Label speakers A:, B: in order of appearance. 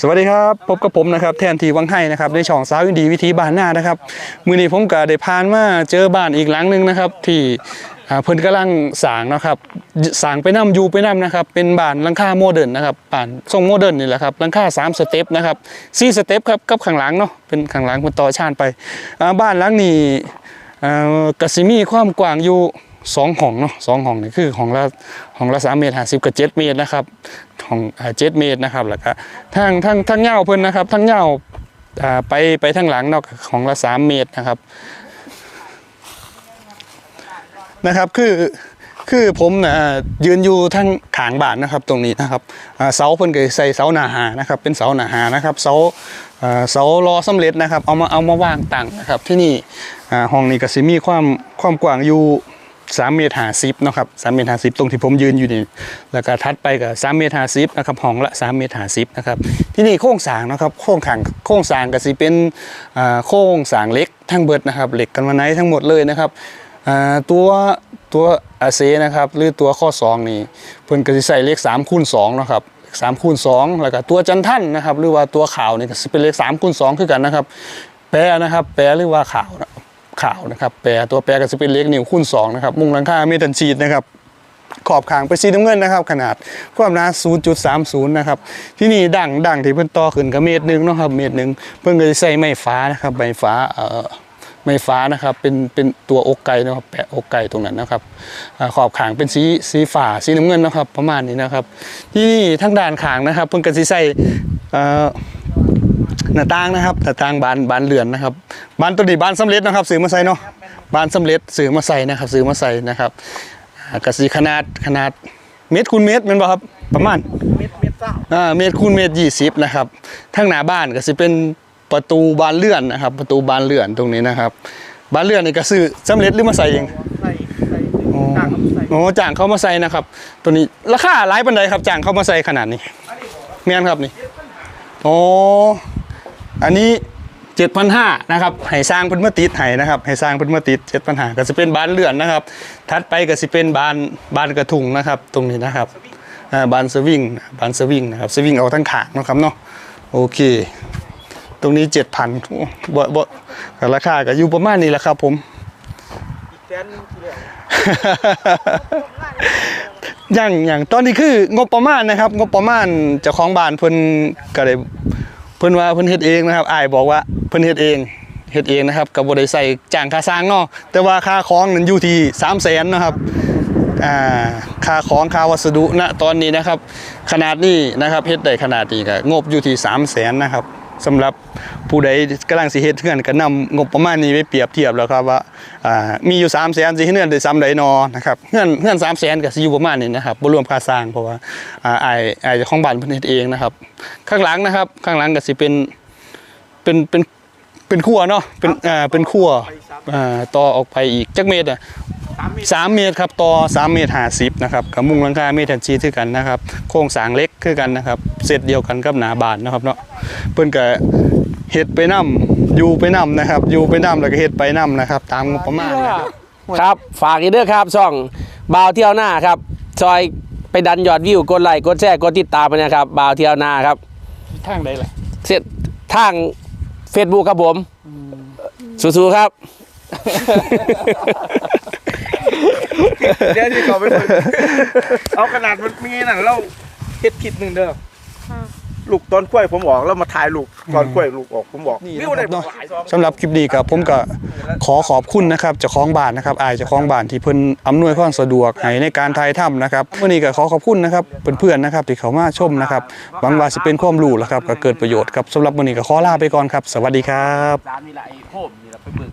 A: สวัสดีครับพบกับผมนะครับแทนทีวังไห้นะครับในช่องสาวอินดีวิธีบ้านหน้านะครับมือนี้ผมก็ได้ผ่านมาเจอบ้านอีกหลังหนึงนะครับ ที่เพิ่นกำลังสางนะครับสางไปนํอยู่ไปนํนะครับ เป็นบ้านลังคาโมเดิร์นนะครับบ้านทรงโมเดิร์นนี่แหละครับลังคา3สเต็ปนะครับ4สเต็ปครับกับข้างหลังเนาะเป็นข้างหลังเป็นต่อชานไปบ้านหลังนี้อ่ากสิมีความกว้างอยู่ สองห้องเนาะสองห้องนี่คือห้องละห้องละ3เมตร50กับ7เมตรนะครับของเจ็ดเมตรนะครับแล้วก็ทางทางทางเงาเพิ่นนะครับทางเงาอ่ไปไปทางหลังเนอกของละสามเมตรนะครับนะครับคือคือผมนะอ่ายืนอยู่ทางขางบ้านนะครับตรงนี้นะครับเสาเพิ่นก็ใส่เสาหนาหานะครับเป็นเสาหนาหานะครับเสาเสารอสำเร็จนะครับเอามาเอามาวางตั้งนะครับที่นี่ห้องนี้ก็สิมีความความกว้างอยู่ 3เมตร50นะครับ3เมตร50ตรงที่ผมยืนอยู่นี่แล้วก็ทัดไปก็3เมตร50นะครับห้องละ3เมตร50นะครับที่นี่โครงสางนะครับโครงขังโครงสางก็สิเป็นอ่าโครงสางเหล็กทั้งเบิดนะครับเหล็กกันวันไนทั้งหมดเลยนะครับอ่าตัวตัวอาเซนะครับหรือตัวข้อสองนี่เพิ่นก็สิใส่เลข3คูณ2นะครับ3คูณ2แล้วก็ตัวจันทันนะครับหรือว่าตัวขาวนี่ก็สิเป็นเลข3คูณ2คือกันนะครับ แปรนะครับ แปรหรือว่าขาวนะ ขาวนะครับแปรตัวแปรก็จะเป็นเล็กนิ้วคูณสองนะครับมุงหลังคาเมตันชีตนะครับขอบขางไปนสีน้ำเงินนะครับ ขนาดความหนา 0.30 นะครับ ที่นี่ดั่งดั่งที่เพิ่นต่อขึ้นก็เมตรหนึ่งนะครับเมตรหนึ่งเพิ่นก็จะใส่ไม้ฟ้านะครับไม้ฟ้าเอ่อไม้ฟ้านะครับเป็นเป็นตัวอกไก่นะครับแปะอกไก่ตรงนั้นนะครับขอบขางเป็นสีสีฟ้าสีน้ำเงินนะครับ ประมาณนี้นะครับ ที่นี่ทางด้านขางนะครับ เพิ่นก็สิใส่เอ่อ หน้าต่างนะครับหน้าต่างบานบานเรือนนะครับบานตัวนี้บานสำเร็จนะครับซื้อมาใส่เนาะบานสำเร็จซื้อมาใส่นะครับซื้อมาใส่นะครับอ่ากระสีขนาดขนาดเมตรคูณเมตรแมันบ่ครับประมาณ
B: เม็ดเม็ดเศร้า
A: อ่าเมตรคูณเมตรยี่สิบนะครับทั้งหน้าบ้านก็สิเป็นประตูบานเลื่อนนะครับ ประตูบานเลื่อนตรงนี้นะครับ บานเลื่อนนี่ก็ซื้อสำเร็จหรือมาใส่เอง
B: ใส่ใส่
A: อ๋อ
B: ต่างกับใส่
A: โอ้จ้างเข้ามาใส่นะครับ ตัวนี้ราคาหลายปันใดครับจ้างเข้ามาใส่ขนาดนี้เมียนครับนี่โอ้ อันนี้เจ็ดพันห้านะครับให้สร้างเพิ่นมาติดให้นะครับให้สร้างเพิ่นมาติดเจ็ดพันห้าก็จะเป็นบานเลื่อนนะครับถัดไปก็จะเป็นบานบานกระถุงนะครับ ตรงนี้นะครับบานสวิงบานสวิงนะครับสวิงเอาทั้งขางนะครับเนาะโอเค ตรงนี้เจ็ดพันบ่บ่ราคาก็อยู่ประมาณนี้แหละครับผม
B: ยว
A: อย่างอย่างตอนนี้คืองบประมาณนะครับ งบประมาณเจ้าของบ้านเพิ่นก็ได้ เพิ่นว่าเพิ่นเฮ็ดเองนะครับอ้ายบอกว่าเพิ่นเฮ็ดเองเฮ็ดเองนะครับก็บ่ได้ใส่จ้างค่าสร้างเนาะแต่ว่าค่าของนั้นอยู่ที่สามแสนนะครับอ่าค่าของค่าวัสดุณตอนนี้นะครับ ขนาดนี้นะครับเฮ็ดได้ขนาดนี้ก็งบอยู่ที่สามแสนนะครับ สำหรับผู้ใดกำลังสิเฮ็ดเฮือนก็นำงบประมาณนี้ไปเปรียบเทียบแล้วครับว่ามีอยู่3 0 0 0 0 0สิเฮ็ดเฮือนได้ซ้ำใดนอนะครับเฮือนเฮือน3 0 0 0 0 0ก็สิอยู่ประมาณนี้นะครับบ่รวมค่าสร้างเพราะว่าอ่าอ้ายอ้ายของบ้านเพิ่นเฮ็ดเองนะครับ ข้างหลังนะครับ ข้างหลังก็สิเป็นเป็นเป็นเป็นครัวเนาะเป็นอ่าเป็นครัวอ่าต่อออกไปอีกจักเมตรอะ
B: สามเม็ด
A: 3เมตรครับต่อ3เมตร50นะครับกับมุงหลังคาเมตรชีคือกันนะครับ โครงสร้างเล็กคือกันนะครับเสร็จเดียวกันกับหนาบานนะครับเนาะเพิ่นก็เฮ็ดไปนํอยู่ไปนํนะครับอยู่ไปนํแล้วก็เฮ็ดไปนํนะครับ ตามงบประมาณนะครับ
C: ครับฝากอีกเด้อครับช่องบ่าวเที่ยวหน้าครับซอยไปดันยอดวิวกดไลค์กดแชร์กดติดตามไปนะครับบ่าวเที่ยวหน้าครับ
A: ทางใดล่ะ
C: เสร็จทาง Facebook ครับผมสู้ๆครับ
B: เดี๋ยวที่เขาไปเบิ่งเอาขนาดมันมีนั่นเราเฮ็ดผิดหนึ่งเด้อลูกตอนกล้วยผมออกแล้วมาถ่ายลูกตอนกล้วยลูกออกผมบอก
A: นี่
B: วิวได้
A: นะครับ
B: หลายซอง
A: สำหรับคลิปนี้ครับผมก็ขอขอบคุณนะครับเจ้าของบ้านนะครับอายเจ้าของบ้านที่เพิ่นอำนวยความสะดวกให้ในการถ่ายทำนะครับวันนี้ก็ขอขอบคุณนะครับเพื่อนๆนะครับที่เขามาชมนะครับหวังว่าสิเป็นความรู้แล้วครับก็เกิดประโยชน์ครับสำหรับวันนี้ก็ขอลาไปก่อนครับ สวัสดีครับ
C: ร้านนี่แหละไอ้โคมนี่แหละไปเบิก